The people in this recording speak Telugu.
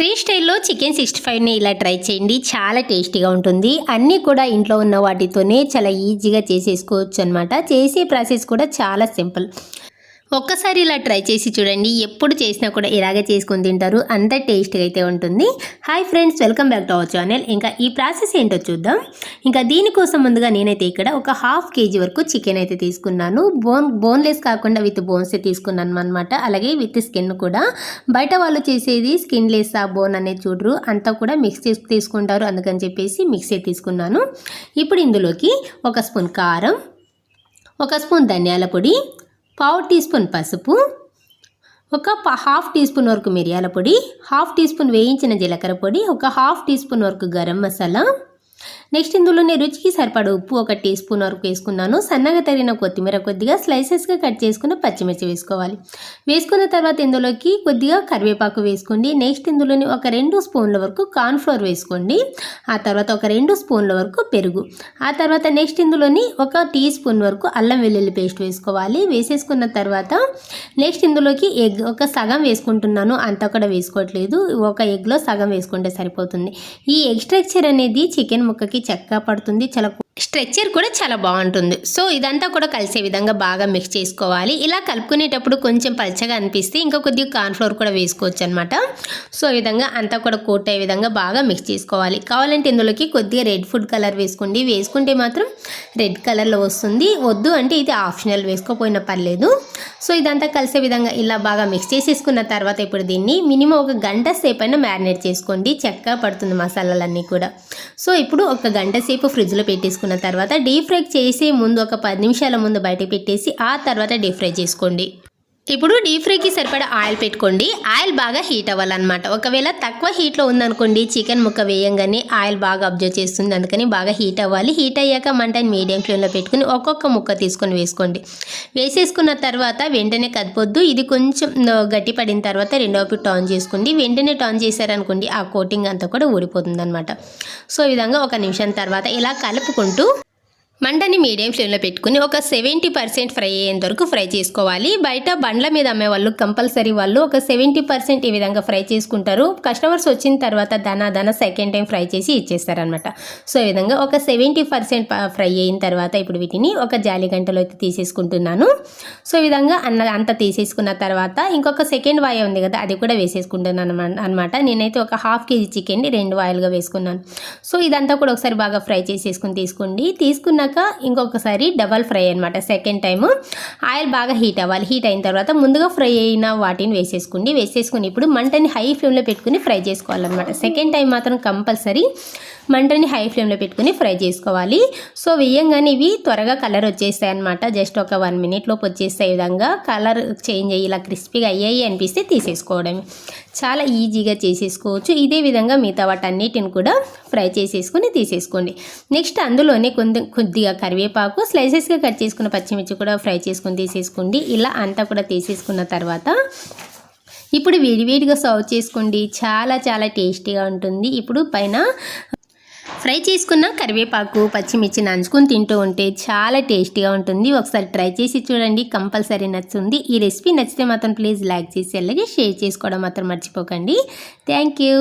స్ట్రీట్ స్టైల్లో చికెన్ సిక్స్టీ ఫైవ్ని ఇలా ట్రై చేయండి. చాలా టేస్టీగా ఉంటుంది. అన్నీ కూడా ఇంట్లో ఉన్న వాటితోనే చాలా ఈజీగా చేసేసుకోవచ్చు అనమాట చేసే ప్రాసెస్ కూడా చాలా సింపుల్. ఒక్కసారి ఇలా ట్రై చేసి చూడండి. ఎప్పుడు చేసినా కూడా ఇలాగే చేసుకొని తింటారు. అంత టేస్ట్గా అయితే ఉంటుంది. Hi friends welcome back to our channel. ఇంకా ఈ ప్రాసెస్ ఏంటో చూద్దాం. ఇంకా దీనికోసం ముందుగా నేనైతే ఇక్కడ ఒక హాఫ్ కేజీ వరకు చికెన్ అయితే తీసుకున్నాను. బోన్ బోన్లెస్ కాకుండా విత్ బోన్స్ తీసుకున్నాను అనమాట అలాగే విత్ స్కిన్ కూడా. బయట వాళ్ళు చేసేది స్కిన్ లెస్ ఆ బోన్ అనేది చూడరు. అంతా కూడా మిక్స్ చేసి తీసుకుంటారు. అందుకని చెప్పేసి మిక్సీ తీసుకున్నాను. ఇప్పుడు ఇందులోకి ఒక స్పూన్ కారం ఒక స్పూన్ ధనియాల పొడి పావు టీ స్పూన్ పసుపు ఒక ప- హాఫ్ టీ స్పూన్ వరకు మిరియాల పొడి హాఫ్ టీ స్పూన్ వేయించిన జీలకర్ర పొడి ఒక హాఫ్ టీ స్పూన్ వరకు గరం మసాలా నెక్స్ట్ ఇందులోనే రుచికి సరిపడ ఉప్పు ఒక టీ స్పూన్ వరకు వేసుకున్నాను. సన్నగా తరిగిన కొత్తిమీర కొద్దిగా స్లైసెస్గా కట్ చేసుకున్న పచ్చిమిర్చి వేసుకోవాలి. వేసుకున్న తర్వాత ఇందులోకి కొద్దిగా కరివేపాకు వేసుకోండి. నెక్స్ట్ ఇందులోని ఒక రెండు స్పూన్ల వరకు కార్న్ఫ్లోర్ వేసుకోండి. ఆ తర్వాత ఒక రెండు స్పూన్ల వరకు పెరుగు. ఆ తర్వాత నెక్స్ట్ ఇందులోని ఒక టీ స్పూన్ వరకు అల్లం వెల్లుల్లి పేస్ట్ వేసుకోవాలి. వేసేసుకున్న తర్వాత నెక్స్ట్ ఇందులోకి ఎగ్ ఒక సగం వేసుకుంటున్నాను. అంతా కూడా వేసుకోవట్లేదు. ఒక ఎగ్లో సగం వేసుకుంటే సరిపోతుంది. ఈ ఎగ్ స్ట్రక్చర్ అనేది చికెన్ ముక్కకి చెక్క పడుతుంది. చాలా స్ట్రెచ్చర్ కూడా చాలా బాగుంటుంది. సో ఇదంతా కూడా కలిసే విధంగా బాగా మిక్స్ చేసుకోవాలి. ఇలా కలుపుకునేటప్పుడు కొంచెం పలచగా అనిపిస్తే ఇంకా కొద్దిగా కార్న్ఫ్లోర్ కూడా వేసుకోవచ్చు అనమాట సో ఈ విధంగా అంతా కూడా కోట్ అయ్యే విధంగా బాగా మిక్స్ చేసుకోవాలి. కావాలంటే ఇందులోకి కొద్దిగా రెడ్ ఫుడ్ కలర్ వేసుకోండి. వేసుకుంటే మాత్రం రెడ్ కలర్లో వస్తుంది. వద్దు అంటే ఇది ఆప్షనల్ వేసుకోపోయినా పర్లేదు. సో ఇదంతా కలిసే విధంగా ఇలా బాగా మిక్స్ చేసేసుకున్న తర్వాత ఇప్పుడు దీన్ని మినిమం ఒక గంట సేపు అయినా మ్యారినేట్ చేసుకోండి. చక్కగా పడుతుంది మసాలాలన్నీ కూడా. సో ఇప్పుడు ఒక గంట సేపు ఫ్రిడ్జ్లో పెట్టేసుకున్న తర్వాత డీప్ ఫ్రై చేసే ముందు ఒక పది నిమిషాల ముందు బయట పెట్టేసి ఆ తర్వాత డీప్ ఫ్రై చేసుకోండి. ఇప్పుడు డీప్ ఫ్రైకి సరిపడా ఆయిల్ పెట్టుకోండి. ఆయిల్ బాగా హీట్ అవ్వాలన్నమాట. ఒకవేళ తక్కువ హీట్లో ఉందనుకోండి చికెన్ ముక్క వేయంగానే ఆయిల్ బాగా అబ్జర్వ్ చేస్తుంది. అందుకని బాగా హీట్ అవ్వాలి. హీట్ అయ్యాక మంటని మీడియం ఫ్లేమ్లో పెట్టుకుని ఒక్కొక్క ముక్క తీసుకొని వేసుకోండి. వేసేసుకున్న తర్వాత వెంటనే కదపొద్దు. ఇది కొంచెం గట్టి పడిన తర్వాత రెండవ పిట్ టర్న్ చేసుకోండి. వెంటనే టర్న్ చేశారనుకోండి ఆ కోటింగ్ అంతా కూడా ఊడిపోతుంది అనమాట సో ఈ విధంగా ఒక నిమిషం తర్వాత ఇలా కలుపుకుంటూ మంటని మీడియం ఫ్లేమ్లో పెట్టుకుని ఒక సెవెంటీ పర్సెంట్ ఫ్రై అయ్యేంత వరకు ఫ్రై చేసుకోవాలి. బయట బండ్ల మీద అమ్మే వాళ్ళు కంపల్సరీ వాళ్ళు ఒక సెవెంటీ పర్సెంట్ ఈ విధంగా ఫ్రై చేసుకుంటారు. కస్టమర్స్ వచ్చిన తర్వాత దన దన సెకండ్ టైం ఫ్రై చేసి ఇచ్చేస్తారనమాట సో ఈ విధంగా ఒక సెవెంటీ పర్సెంట్ ఫ్రై అయిన తర్వాత ఇప్పుడు వీటిని ఒక జాలి గంటలో అయితే తీసేసుకుంటున్నాను. సో ఈ విధంగా అన్న అంత తీసేసుకున్న తర్వాత ఇంకొక సెకండ్ వాయ ఉంది కదా అది కూడా వేసేసుకుంటున్నాను అనమాట నేనైతే ఒక హాఫ్ కేజీ చికెన్ని రెండు వాయిల్గా వేసుకున్నాను. సో ఇదంతా కూడా ఒకసారి బాగా ఫ్రై చేసేసుకుని తీసుకోండి. తీసుకున్న తీసుకున్నాక ఇంకొకసారి డబల్ ఫ్రై అనమాట సెకండ్ టైము ఆయిల్ బాగా హీట్ అవ్వాలి. హీట్ అయిన తర్వాత ముందుగా ఫ్రై అయిన వాటిని వేసేసుకోండి. వేసేసుకుని ఇప్పుడు మంటని హై ఫ్లేమ్లో పెట్టుకుని ఫ్రై చేసుకోవాలన్నమాట. సెకండ్ టైం మాత్రం కంపల్సరీ మంటని హై ఫ్లేమ్లో పెట్టుకుని ఫ్రై చేసుకోవాలి. సో వేయంగానే ఇవి త్వరగా కలర్ వచ్చేస్తాయి అనమాట జస్ట్ ఒక వన్ మినిట్లోపు వచ్చేసే విధంగా. కలర్ చేంజ్ అయ్యి ఇలా క్రిస్పీగా అయ్యాయి అనిపిస్తే తీసేసుకోవడమే చాలా ఈజీగా చేసేసుకోవచ్చు. ఇదే విధంగా మిగతా వాటన్నిటిని కూడా ఫ్రై చేసేసుకొని తీసేసుకోండి. నెక్స్ట్ అందులోనే కొంచెం కొద్దిగా కరివేపాకు స్లైసెస్గా కట్ చేసుకున్న పచ్చిమిర్చి కూడా ఫ్రై చేసుకొని తీసేసుకోండి. ఇలా అంతా కూడా తీసేసుకున్న తర్వాత ఇప్పుడు వేడివేడిగా సర్వ్ చేసుకోండి. చాలా చాలా టేస్టీగా ఉంటుంది. ఇప్పుడు పైన ఫ్రై చేసుకున్న కరివేపాకు పచ్చిమిర్చి నంచుకుని తింటూ ఉంటే చాలా టేస్టీగా ఉంటుంది. ఒకసారి ట్రై చేసి చూడండి. కంపల్సరీ నచ్చుతుంది. ఈ రెసిపీ నచ్చితే మాత్రం ప్లీజ్ లైక్ చేసి అలాగే షేర్ చేసుకోవడం మాత్రం మర్చిపోకండి. Thank you.